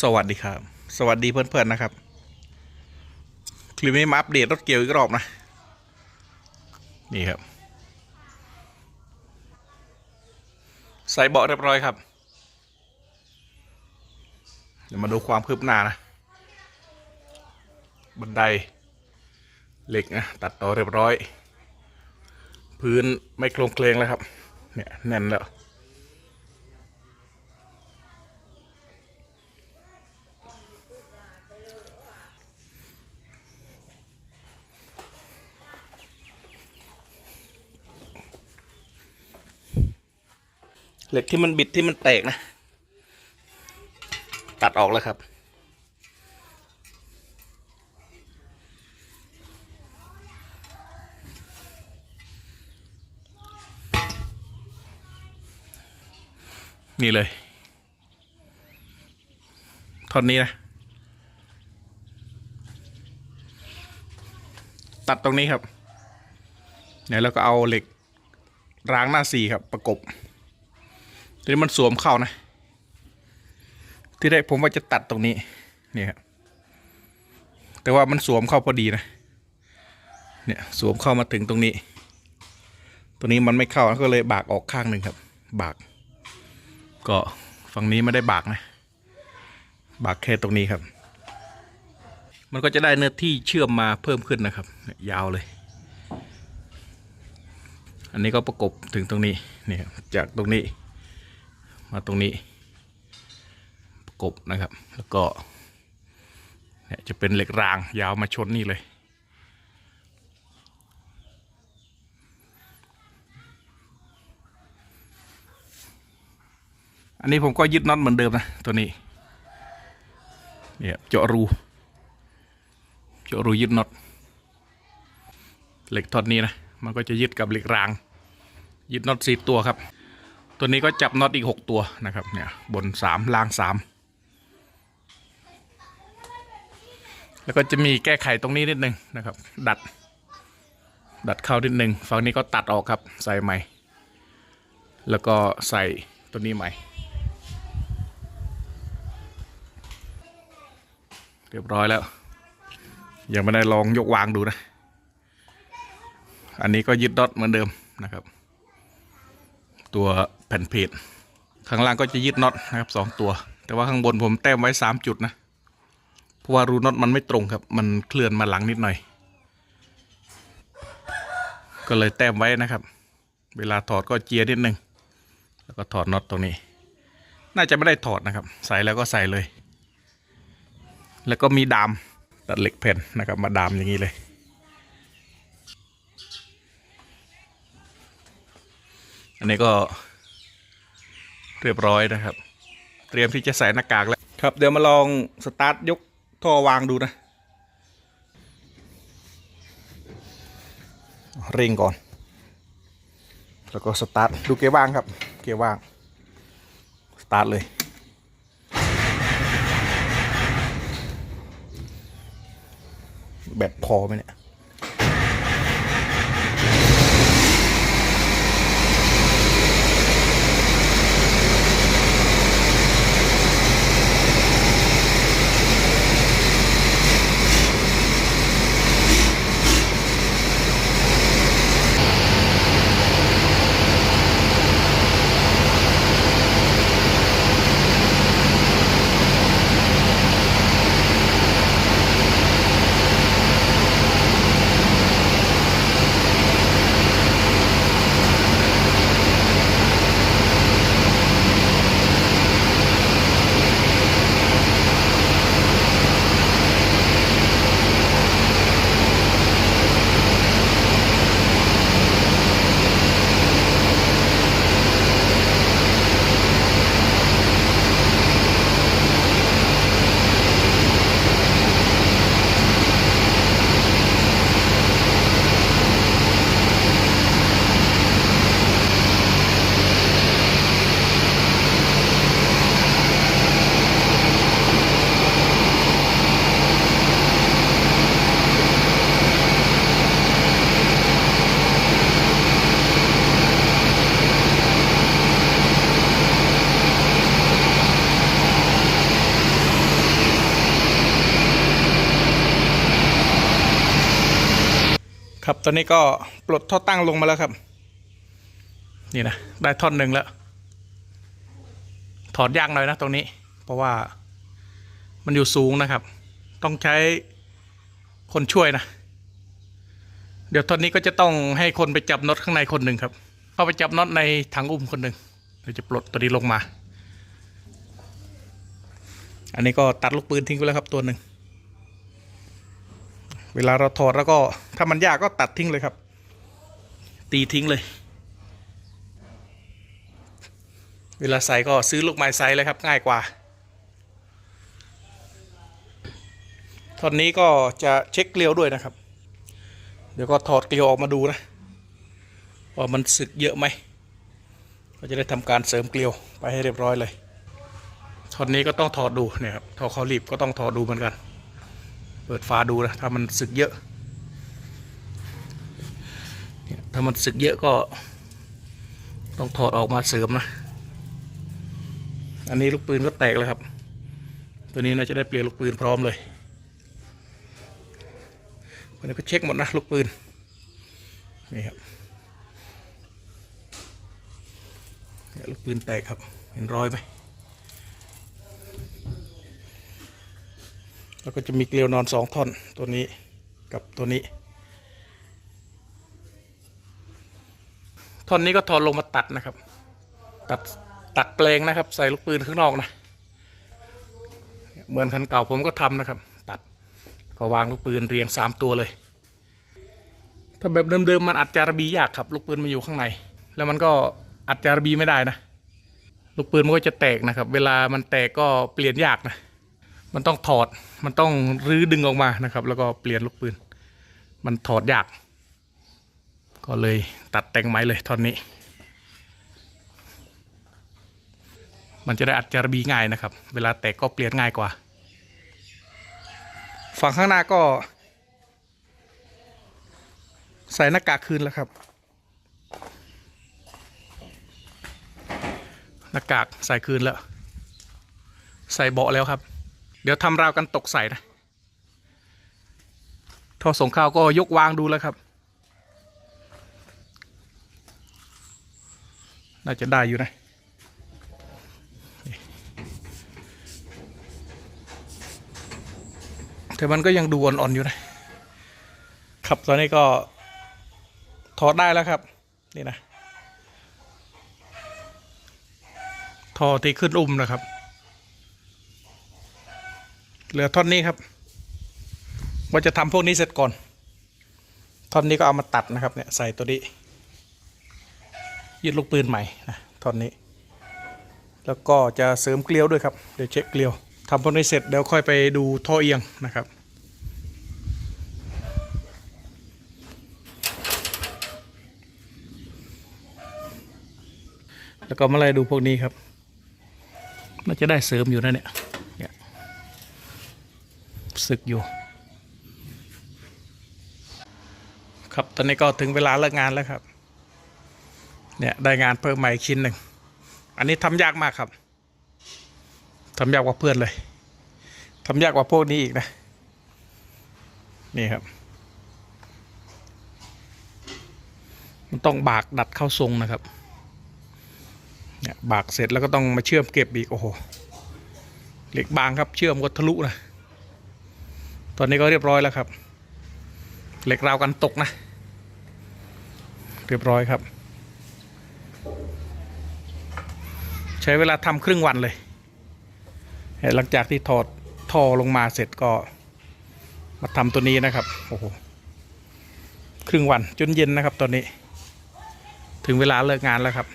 สวัสดีครับ สวัสดีเพื่อนๆนะครับ คลิปนี้มาอัปเดตรถเกี่ยวอีกรอบนะ นี่ครับ ใส่เบาะเรียบร้อยครับ เดี๋ยวมาดูความคืบหน้านะ บันไดเหล็กนะ ตัดต่อเรียบร้อย พื้นไม่โครงเคลงแล้วครับ เนี่ย แน่นแล้ว เหล็กที่มันบิดที่มันแตกนะ ตัดออกแล้วครับนี่เลยท่อนนี้นะ ตัดตรงนี้ครับเนี่ยแล้วก็เอาเหล็กรางหน้าสี่ครับ ประกบ ทีนี้มันสวมเข้านะ ที่แรกผมว่าจะตัดตรงนี้เนี่ยครับแต่ว่ามันสวมเข้าพอดีนะ เนี่ยสวมเข้ามาถึงตรงนี้ ตัวนี้มันไม่เข้าก็เลยบากออกข้างหนึ่งครับ บาก ก็ฝั่งนี้ไม่ได้บากนะ บากแค่ตรงนี้ครับ มันก็จะได้เนื้อที่เชื่อมมาเพิ่มขึ้นนะครับ ยาวเลย อันนี้ก็ประกบถึงตรงนี้เนี่ยครับจากตรงนี้ มาตรงนี้ประกบนะครับ แล้วก็เนี่ยจะเป็นเหล็กรางยาวมาชนนี่เลย อันนี้ผมก็ยึดน็อตเหมือนเดิมนะ ตัวนี้ เนี่ยเจาะรูเจาะรูยึดน็อตเหล็กท่อนนี้นะ มันก็จะยึดกับเหล็กราง ยึดน็อตสี่ตัวครับ ตัวนี้ก็จับน็อตอีกหกตัวนะครับเนี่ยบนสามล่างสามแล้วก็จะมีแก้ไขตรงนี้นิดนึงนะครับ ดัด ดัดเข้านิดนึงฝั่งนี้ก็ตัดออกครับใส่ใหม่ แล้วก็ใส่ตัวนี้ใหม่เรียบร้อยแล้ว ยังไม่ได้ลองยกวางดูนะ อันนี้ก็ยึดน็อตเหมือนเดิมนะครับ ตัว แผ่นเพจข้างล่างก็จะยึดน็อตนะครับสองตัว แต่ว่าข้างบนผมแต้มไว้สามจุดนะเพราะว่ารูน็อตมันไม่ตรงครับ มันเคลื่อนมาหลังนิดหน่อย ก็เลยแต้มไว้นะครับ เวลาถอดก็เจียนิดนึงแล้วก็ถอดน็อตตรงนี้ น่าจะไม่ได้ถอดนะครับ ใส่แล้วก็ใส่เลย แล้วก็มีดามตัดเหล็กแผ่นนะครับ มาดามอย่างนี้เลยอันนี้ก็ เรียบร้อยนะครับ เตรียมที่จะใส่หน้ากากแล้วครับ เดี๋ยวมาลองสตาร์ทยกท่อวางดูนะ เร่งก่อน แล้วก็สตาร์ทดูเกียร์ว่างครับ เกียร์ว่าง สตาร์ทเลยแบตพอไหมเนี่ย ครับตอนนี้ก็ปลดท่อตั้งลงมาแล้วครับ นี่นะได้ท่อนหนึ่งแล้ว ถอดยากหน่อยนะตรงนี้ เพราะว่ามันอยู่สูงนะครับ ต้องใช้คนช่วยนะ เดี๋ยวท่อนนี้ก็จะต้องให้คนไปจับน็อตข้างในคนหนึ่งครับ เข้าไปจับน็อตในถังอุ้มคนหนึ่งเราจะปลดตัวนี้ลงมา อันนี้ก็ตัดลูกปืนทิ้งไปแล้วครับตัวหนึ่ง เวลาเราถอดแล้วก็ถ้ามันยากก็ตัดทิ้งเลยครับ ตีทิ้งเลย เวลาใส่ก็ซื้อลูกไม้ใส่เลยครับง่ายกว่าตอนนี้ก็จะเช็คเกลียวด้วยนะครับ เดี๋ยวก็ถอดเกลียวออกมาดูนะว่ามันสึกเยอะไหมก็จะได้ทำการเสริมเกลียวไปให้เรียบร้อยเลยตอนนี้ก็ต้องถอดดูเนี่ยครับถอดคอรีบก็ต้องถอดดูเหมือนกัน เปิดฝาดูนะถ้ามันสึกเยอะเนี่ยถ้ามันสึกเยอะก็ ต้องถอดออกมาเสริมนะ อันนี้ลูกปืนก็แตกแล้วครับ ตัวนี้น่าจะได้เปลี่ยนลูกปืนพร้อมเลยวันนี้ก็เช็คหมดนะลูกปืนนี่ครับลูกปืนแตกครับ เห็นรอยไหม แล้วก็จะมีเกลียวนอนสองท่อนตัวนี้กับตัวนี้ ท่อนนี้ก็ถอดลงมาตัดนะครับ ตัดตัดแปลงนะครับ ใส่ลูกปืนข้างนอกนะเหมือนคันเก่าผมก็ทำนะครับ ตัดก็วางลูกปืนเรียงสามตัวเลย ถ้าแบบเดิมๆมันอัดจารบียากครับลูกปืนมันอยู่ข้างใน แล้วมันก็อัดจารบีไม่ได้นะลูกปืนมันก็จะแตกนะครับ เวลามันแตกก็เปลี่ยนยากนะ มันต้องถอดมันต้องรื้อดึงออกมานะครับ แล้วก็เปลี่ยนลูกปืน มันถอดยาก ก็เลยตัดแต่งไม้เลยท่อนนี้ มันจะได้อัดจารบีง่ายนะครับ เวลาแตกก็เปลี่ยนง่ายกว่า ฝั่งข้างหน้าก็ ใส่หน้ากากคืนแล้วครับหน้ากากใส่คืนแล้ว ใส่เบาะแล้วครับ เดี๋ยวทำราวกันตกใส่นะท่อส่งข้าวก็ยกวางดูแล้วครับ น่าจะได้อยู่นะแต่มันก็ยังดูอ่อนๆอยู่นะ ครับตอนนี้ก็ถอดได้แล้วครับ นี่นะท่อที่ขึ้นอุ้มนะครับ เหลือท่อนนี้ครับ ว่าจะทำพวกนี้เสร็จก่อน ท่อนนี้ก็เอามาตัดนะครับเนี่ยใส่ตัวนี้ยึดลูกปืนใหม่นะท่อนนี้ แล้วก็จะเสริมเกลียวด้วยครับ เดี๋ยวเช็คเกลียวทำพวกนี้เสร็จเดี๋ยวค่อยไปดูท่อเอียงนะครับแล้วก็มาไล่ดูพวกนี้ครับน่าจะได้เสริมอยู่นะเนี่ย เนี่ยสึกอยู่ ครับตอนนี้ก็ถึงเวลาเลิกงานแล้วครับ เนี่ยได้งานเพิ่มใหม่อีกชิ้นหนึ่ง อันนี้ทำยากมากครับทำยากกว่าเพื่อนเลยทำยากกว่าพวกนี้อีกนะ นี่ครับ มันต้องบากดัดเข้าทรงนะครับ เนี่ยบากเสร็จแล้วก็ต้องมาเชื่อมเก็บอีกโอ้โหเหล็กบางครับเชื่อมก็ทะลุนะ ตอนนี้ก็เรียบร้อยแล้วครับ เหล็กราวกันตกนะ เรียบร้อยครับ ใช้เวลาทำครึ่งวันเลย หลังจากที่ถอดท่อลงมาเสร็จก็มาทำตัวนี้นะครับ โอ้โห ครึ่งวันจนเย็นนะครับตอนนี้ ถึงเวลาเลิกงานแล้วครับ